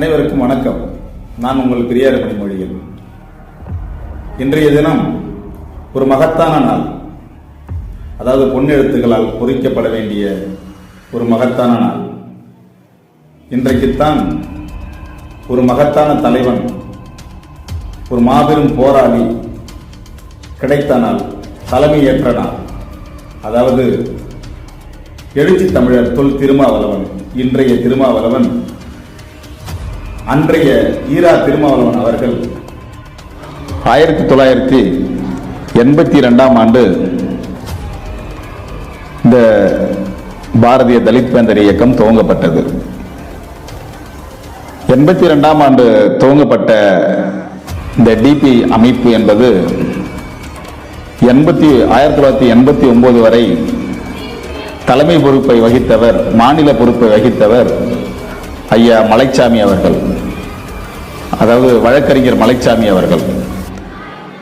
அனைவருக்கும் வணக்கம். நான் உங்கள் பெரியார் மொழிகள் இன்றைய தினம் ஒரு மகத்தான நாள். அதாவது பொன்னெழுத்துகளால் பொறிக்கப்பட வேண்டிய ஒரு மகத்தான நாள். இன்றைக்குத்தான் ஒரு மகத்தான தலைவன் ஒரு மாபெரும் போராளி கிடைத்த நாள் தலைமையேற்ற நாள். அதாவது எழுச்சி தமிழர் தொல் திருமாவளவன் இன்றைய திருமாவளவன் அன்றைய ஈரா திருமாவளவன் அவர்கள் ஆயிரத்தி தொள்ளாயிரத்தி எண்பத்தி ரெண்டாம் ஆண்டு இந்த பாரதிய தலித் பேந்தர் இயக்கம் துவங்கப்பட்டது. எண்பத்தி ரெண்டாம் ஆண்டு துவங்கப்பட்ட இந்த டிபி அமைப்பு என்பது எண்பத்தி ஆயிரத்தி தொள்ளாயிரத்தி எண்பத்தி ஒன்பது வரை தலைமை பொறுப்பை வகித்தவர் மாநில பொறுப்பை வகித்தவர் ஐயா மலைச்சாமி அவர்கள். அதாவது வழக்கறிஞர் மலைச்சாமி அவர்கள்.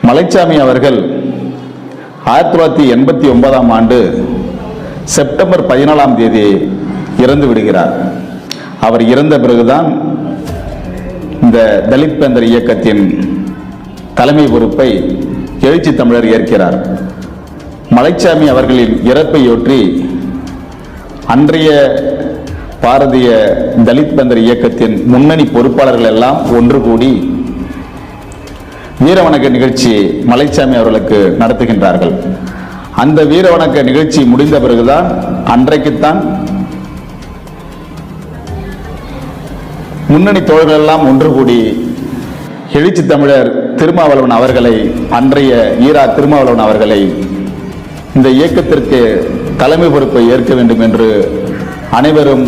மலைச்சாமி அவர்கள் ஆயிரத்தி தொள்ளாயிரத்தி எண்பத்தி ஒன்பதாம் ஆண்டு செப்டம்பர் பதினாலாம் தேதி இறந்து விடுகிறார். அவர் இறந்த பிறகுதான் இந்த தலித் பேந்தர் இயக்கத்தின் தலைமை பொறுப்பை எழுச்சி தமிழர் ஏற்கிறார். மலைச்சாமி அவர்களின் இறப்பையொற்றி அன்றைய பாரதிய தலித் பந்தர் இயக்கத்தின் முன்னணி பொறுப்பாளர்கள் எல்லாம் ஒன்று கூடி வீரவணக்க நிகழ்ச்சி மலைச்சாமி அவர்களுக்கு நடத்துகின்றார்கள். அந்த வீரவணக்க நிகழ்ச்சி முடிந்த பிறகுதான் அன்றைக்குத்தான் முன்னணி தோழர்கள் எல்லாம் ஒன்று கூடி எழுச்சி தமிழர் திருமாவளவன் அவர்களை அன்றைய ஈரா திருமாவளவன் அவர்களை இந்த இயக்கத்திற்கு தலைமை பொறுப்பை ஏற்க வேண்டும் என்று அனைவரும்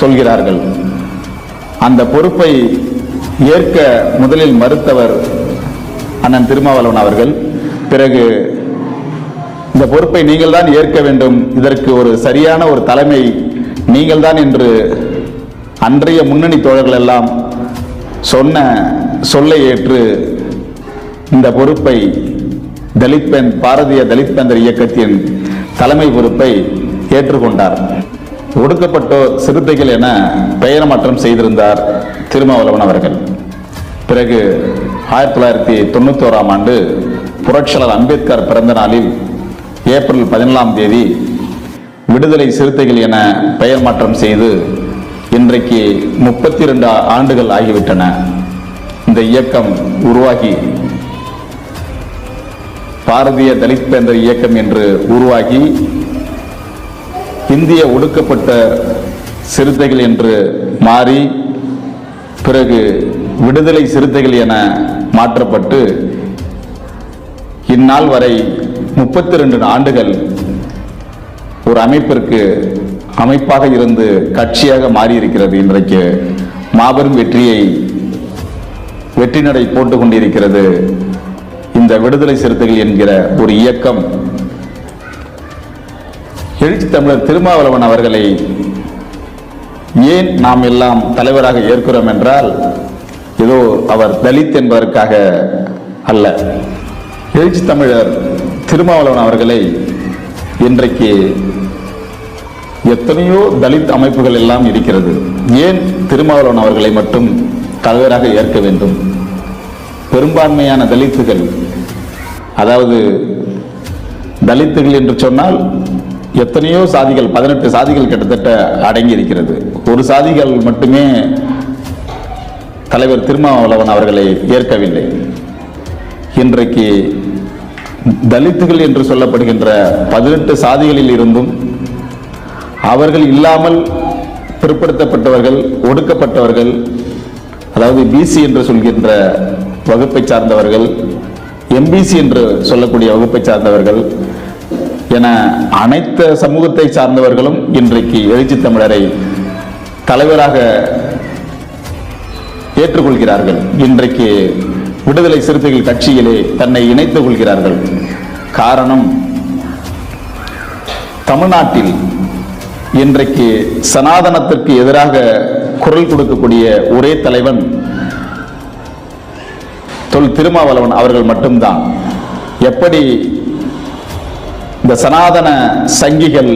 சொல்கிறார்கள். அந்த பொறுப்பை ஏற்க முதலில் மறுத்தவர் அண்ணன் திருமாவளவன் அவர்கள். பிறகு இந்த பொறுப்பை நீங்கள் தான் ஏற்க வேண்டும். இதற்கு ஒரு சரியான ஒரு தலைமை நீங்கள் தான் என்று அன்றைய முன்னணி தோழர்கள் எல்லாம் சொன்ன சொல்லை ஏற்று இந்த பொறுப்பை தலித் பெண் பாரதிய தலித் பேந்தர் இயக்கத்தின் தலைமை பொறுப்பை ஏற்றுக்கொண்டார். ஒடுக்கப்பட்டோர் சிறுத்தைகள் என பெயர் மாற்றம் செய்திருந்தார் திருமாவளவன் அவர்கள். பிறகு ஆயிரத்தி தொள்ளாயிரத்தி தொண்ணூத்தோராம் ஆண்டு புரட்சியாளர் அம்பேத்கர் பிறந்த நாளில் ஏப்ரல் பதினேழாம் தேதி விடுதலை சிறுத்தைகள் என பெயர் மாற்றம் செய்து இன்றைக்கு முப்பத்தி ரெண்டு ஆண்டுகள் ஆகிவிட்டன. இந்த இயக்கம் உருவாகி பாரதிய தலித் பேந்தர் இயக்கம் என்று உருவாகி இந்திய ஒடுக்கப்பட்ட சிறுத்தைகள் என்று மாறி பிறகு விடுதலை சிறுத்தைகள் என மாற்றப்பட்டு இந்நாள் வரை முப்பத்தி ரெண்டு ஆண்டுகள் ஒரு அமைப்பிற்கு அமைப்பாக இருந்து கட்சியாக மாறியிருக்கிறது. இன்றைக்கு மாபெரும் வெற்றியை வெற்றி நடை போட்டுக் கொண்டிருக்கிறது. இந்த விடுதலை சிறுத்தைகள் என்கிற ஒரு இயக்கம் எழுச்சி தமிழர் திருமாவளவன் அவர்களை ஏன் நாம் எல்லாம் தலைவராக ஏற்கிறோம் என்றால் ஏதோ அவர் தலித் என்பதற்காக அல்ல. எழுச்சி தமிழர் திருமாவளவன் அவர்களை இன்றைக்கு எத்தனையோ தலித் அமைப்புகள் எல்லாம் இருக்கிறது. ஏன் திருமாவளவன் அவர்களை மட்டும் தலைவராக ஏற்க வேண்டும்? பெரும்பான்மையான தலித்துகள் அதாவது தலித்துகள் என்று சொன்னால் எத்தனையோ சாதிகள் பதினெட்டு சாதிகள் கிட்டத்தட்ட அடங்கி இருக்கிறது ஒரு சாதிகள் மட்டுமே தலைவர் திருமாவளவன் அவர்களை ஏற்கவில்லை. இன்றைக்கு தலித்துகள் என்று சொல்லப்படுகின்ற பதினெட்டு சாதிகளில் இருந்தும் அவர்கள் இல்லாமல் பிற்படுத்தப்பட்டவர்கள் ஒடுக்கப்பட்டவர்கள் அதாவது பிசி என்று சொல்கின்ற வகுப்பை சார்ந்தவர்கள் எம்பிசி என்று சொல்லக்கூடிய வகுப்பை சார்ந்தவர்கள் என அனைத்து சமூகத்தை சார்ந்தவர்களும் இன்றைக்கு எழுச்சி தமிழரை தலைவராக ஏற்றுக்கொள்கிறார்கள். இன்றைக்கு விடுதலை சிறுத்தைகள் கட்சியிலே தன்னை இணைத்துக் கொள்கிறார்கள். காரணம் தமிழ்நாட்டில் இன்றைக்கு சனாதனத்திற்கு எதிராக குரல் கொடுக்கக்கூடிய ஒரே தலைவன் தொல் திருமாவளவன் அவர்கள் மட்டும்தான். எப்படி இந்த சனாதன சங்கிகள்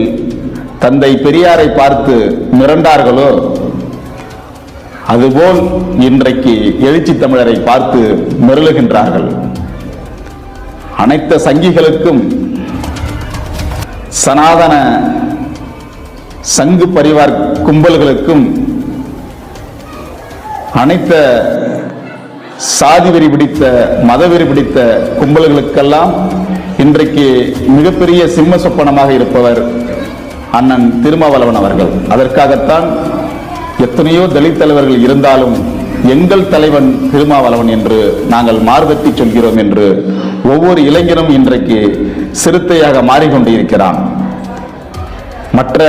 தந்தை பெரியாரை பார்த்து மிரண்டார்களோ? அதுபோல் இன்றைக்கு எழுச்சி தமிழரை பார்த்து மிரளுகின்றார்கள். அனைத்து சங்கிகளுக்கும் சனாதன சங்கு பரிவார் கும்பல்களுக்கும் அனைத்த சாதி வெறி பிடித்த மதவெறி பிடித்த கும்பல்களுக்கெல்லாம் இன்றைக்கு மிகப்பெரிய சிம்ம சொப்பனமாக இருப்பவர் அண்ணன் திருமாவளவன் அவர்கள். அதற்காகத்தான் எத்தனையோ தலித் தலைவர்கள் இருந்தாலும் எங்கள் தலைவன் திருமாவளவன் என்று நாங்கள் மார்பற்றி சொல்கிறோம் என்று ஒவ்வொரு இளைஞனும் இன்றைக்கு சிறுத்தையாக மாறிக்கொண்டிருக்கிறான் மற்ற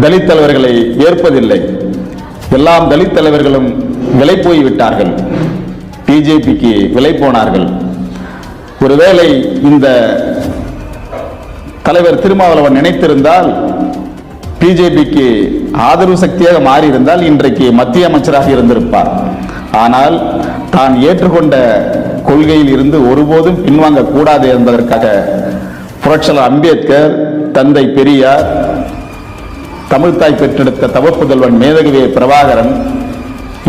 தலித் தலைவர்களை ஏற்பதில்லை. எல்லாம் தலித் தலைவர்களும் விலை போய் விட்டார்கள். பிஜேபிக்கு விலை போனார்கள். ஒருவேளை இந்த தலைவர் திருமாவளவன் நினைத்திருந்தால் பிஜேபிக்கு ஆதரவு சக்தியாக மாறியிருந்தால் இன்றைக்கு மத்திய அமைச்சராக இருந்திருப்பார். ஆனால் தான் ஏற்றுக்கொண்ட கொள்கையில் இருந்து ஒருபோதும் பின்வாங்க கூடாது என்பதற்காக புரட்சலர் அம்பேத்கர் தந்தை பெரியார் தமிழ்தாய் பெற்றெடுத்த தவப்புதல்வன் மேதகவே பிரபாகரன்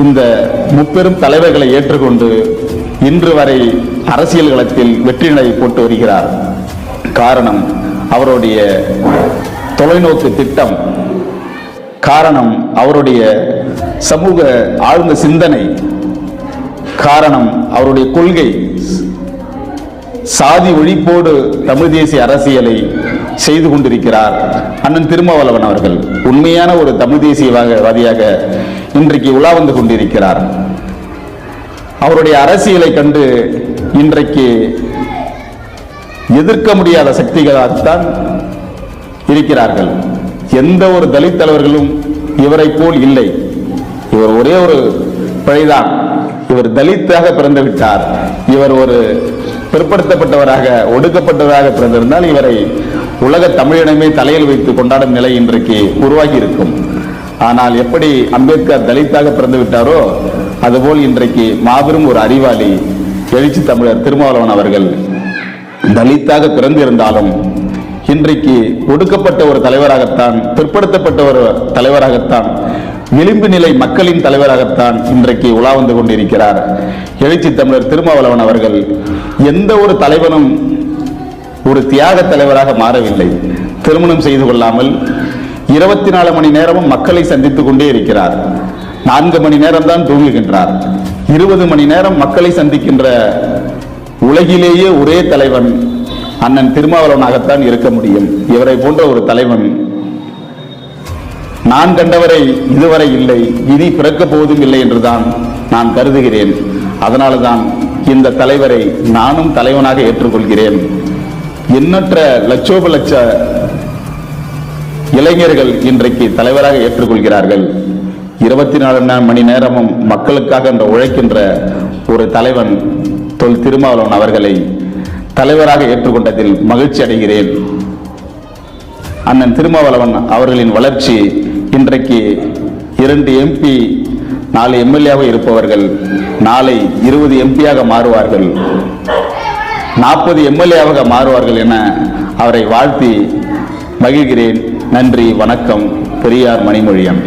இந்த முப்பெரும் தலைவர்களை ஏற்றுக்கொண்டு இன்று வரை அரசியல் களத்தில் வெற்றி நடை போட்டு வருகிறார். காரணம் அவருடைய தொலைநோக்கு திட்டம். காரணம் அவருடைய சமூக ஆழ்ந்த சிந்தனை. காரணம் அவருடைய கொள்கை. சாதி ஒழிப்போடு தமிழ் தேசிய அரசியலை செய்து கொண்டிருக்கிறார் அண்ணன் திருமாவளவன் அவர்கள். உண்மையான ஒரு தமிழ் தேசியவாதியாக இன்றைக்கு உலா வந்து கொண்டிருக்கிறார். அவருடைய அரசியலை கண்டு இன்றைக்கு எதிர்க்க முடியாத சக்திகளாகத்தான் இருக்கிறார்கள். எந்த ஒரு தலித் தலைவர்களும் இவரை போல் இல்லை. இவர் ஒரே ஒரு பிழைதான். இவர் தலித்தாக பிறந்து விட்டார். இவர் ஒரு பிற்படுத்தப்பட்டவராக ஒடுக்கப்பட்டவராக பிறந்திருந்தால் இவரை உலக தமிழனமே தலையில் வைத்து கொண்டாடும் நிலை இன்றைக்கு உருவாகி இருக்கும். ஆனால் எப்படி அம்பேத்கர் தலித்தாக பிறந்து விட்டாரோ அதுபோல் இன்றைக்கு மாபெரும் ஒரு அறிவாளி எழுச்சி தமிழர் திருமாவளவன் அவர்கள் தலித்தாக பிறந்திருந்தாலும் இன்றைக்கு ஒடுக்கப்பட்ட ஒரு தலைவராகத்தான் பிற்படுத்தப்பட்ட ஒரு தலைவராகத்தான் விளிம்பு நிலை மக்களின் தலைவராகத்தான் இன்றைக்கு உலா வந்து கொண்டிருக்கிறார். எழுச்சி தமிழர் திருமாவளவன் அவர்கள் எந்த ஒரு தலைவனும் ஒரு தியாக தலைவராக மாறவில்லை. திருமணம் செய்து கொள்ளாமல் இருபத்தி நாலு மணி நேரமும் மக்களை சந்தித்துக் கொண்டே இருக்கிறார். நான்கு மணி நேரம் தான் தூங்குகின்றார். இருபது மணி நேரம் மக்களை சந்திக்கின்ற உலகிலேயே ஒரே தலைவன் அண்ணன் திருமாவளவனாகத்தான் இருக்க முடியும். இவரை போன்ற ஒரு தலைவன் நான் கண்டவரை இதுவரை இல்லை. இனி பிறக்க போவதும் இல்லை என்றுதான் நான் கருதுகிறேன். அதனால்தான் இந்த தலைவரை நானும் தலைவனாக ஏற்றுக்கொள்கிறேன். எண்ணற்ற லட்சோப லட்ச இளைஞர்கள் இன்றைக்கு தலைவராக ஏற்றுக்கொள்கிறார்கள். இருபத்தி நாலு மணி நேரமும் மக்களுக்காக என்ற உழைக்கின்ற ஒரு தலைவன் தொல் திருமாவளவன் அவர்களை தலைவராக ஏற்றுக்கொண்டதில் மகிழ்ச்சி அடைகிறேன். அண்ணன் திருமாவளவன் அவர்களின் வளர்ச்சி இன்றைக்கு இரண்டு எம்பி நாலு எம்எல்ஏவாக இருப்பவர்கள் நாளை இருபது எம்பியாக மாறுவார்கள். நாற்பது எம்எல்ஏவாக மாறுவார்கள் என அவரை வாழ்த்தி மகிழ்கிறேன். நன்றி வணக்கம் பெரியார் மணிமொழியன்